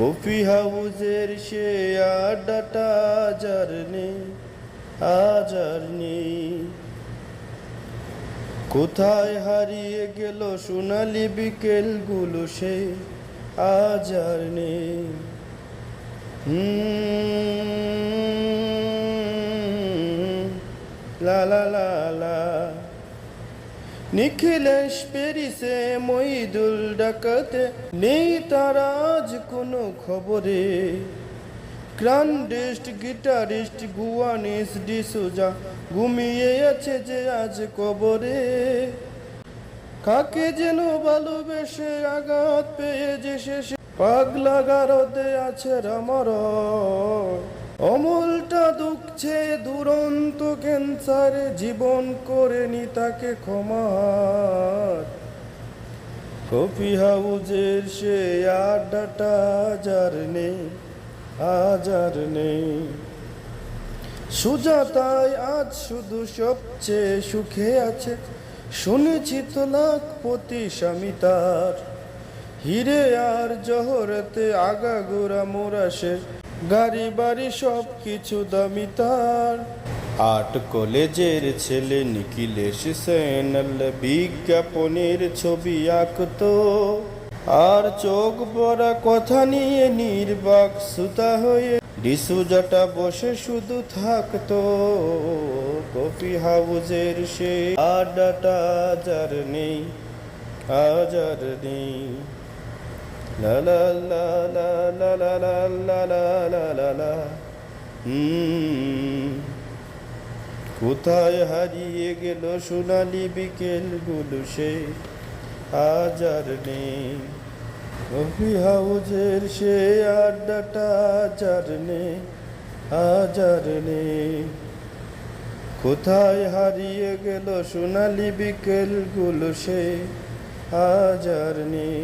Coffee হাউজের সে আড্ডাটা যার নেই আজ আর নেই। কোথায় হারিয়ে গেল সোনালি বিকেলগুলো সে আজ আর নেই লা লা লা লা। নিখিলেশ পেরিসে মইদুল ডাকাতে, নেই তার আজ কোনো খবরে। গ্রান্ডেস্ট, গিটারিস্ট গুয়ানিস ডিসুজা ঘুমিয়ে আছে যে আজ কবরে। কাকে যেন ভালোবেসে আঘাত পেয়ে যে শেষে পাগলা গারদে আছে রামার অমলটা দুঃখছে দুরন্ত ক্যান্সারে, জীবন করেনি তাকে ক্ষমার কফি হাউজের সে আড্ডাটা যার নেই আজ আর নেই। সুজাতায় আজ শুধু সবচেয়ে সুখে আছে, শুনেছি তো লাখপতি স্বামী তার। হিরে আর জহরতে আগাগোড়া মোরাসের গাড়ি বাড়ি সব কিছু দামি তার। আট কলেজের ছেলে নিখিলেশ সেনাল বিজ্ঞাপনের ছবি আঁকতো। আর চোখ বড়া কথা নিয়ে নির্বাক সুতা হয়ে ডিসুজাটা বসে শুধু থাকতো। কফি হাউজের সে আড্ডাটা যার নেই, আজ আর নেই। লা লা লা লা লা লা লা লা লা লা লা হুম কোথায় হারিয়ে গেল সোনালি বিকেলগুলো সে আজ আর নেই হাউজের সে আড্ডাটা যার নেই আজ আর নেই কোথায় হারিয়ে গেল সোনালি বিকেলগুলো সে আজ আর নেই